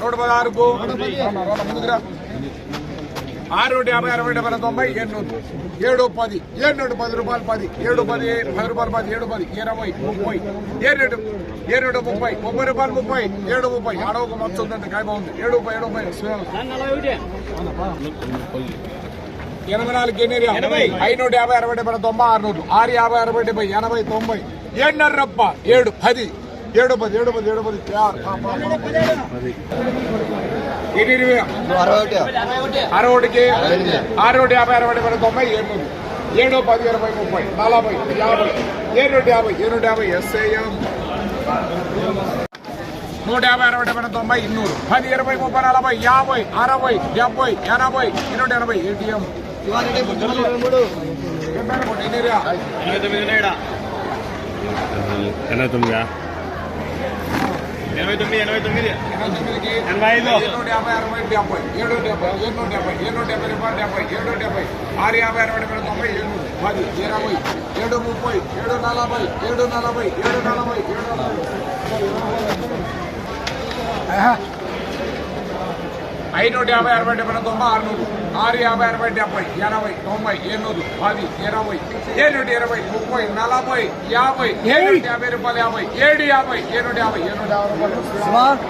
నూట పదహారు ఆరు నూట యాభై అరవై డెబ్బై తొంభై ఎన్నూరు. ఏడు పది ఏడు నూట పది రూపాయలు పది ఏడు పది పది రూపాయలు పది ఏడు పది ఇరవై ముప్పై. ఏడు ఏడు నూట ముప్పై ముప్పై రూపాయలు ముప్పై ఏడు ముప్పై. అడవకు మచ్చు ఉందంటే కాయ బాగుంది. ఏడు ముప్పై ఏడు ముప్పై. ఎనభై నాలుగు ఎనిమిది ఐదు నూట యాభై అరవై డెబ్బై తొంభై ఆరు నూరు ఆరు యాభై అరవై డెబ్బై ఎనభై తొంభై. ఏడున్నర రప్ప ఏడు పది. ఏడు పది ఏడు పది ఏడు పది ఇరవై అరవై ఒకటికి ఆరు నూట యాభై అరవై డెబ్బై తొంభై ఏడు ఏడు పది ఇరవై ముప్పై నలభై యాభై ఏడు నూట యాభై ఏడు యాభై ఎస్ఐఎం నూట యాభై అరవై డెబ్బై తొంభై ఇన్నూరు పది ఇరవై ముప్పై నలభై యాభై అరవై డెబ్బై ఎనభై నూట ఎనభై ఏటీఎం ఎనభై తొమ్మిది ఎనభై తొమ్మిది ఎనభై తొమ్మిది ఎనభై ఐదు నూట యాభై అరవై డెబ్బై ఏడు డెబ్బై ఏడు నూట డెబ్బై ఏడు నూట డెబ్బై రూపాయలు డెబ్బై ఏడు డెబ్బై ఆరు యాభై అరవై డెబ్బై తొంభై ఏడు పది ఇరవై ఏడు ముప్పై ఏడు నలభై ఏడు నలభై ఏడు నలభై ఏడు నలభై ఐదు నూట యాభై అరవై డెబ్బై తొంభై ఆరు నూరు ఆరు యాభై అరవై డెబ్బై ఎనభై తొంభై ఎన్నూరు పది ఇరవై ఏడు నూట ఇరవై ముప్పై నలభై యాభై ఏడు నూట యాభై రూపాయలు యాభై ఏడు యాభై ఏడు నూట యాభై ఏడు నూట యాభై రూపాయలు.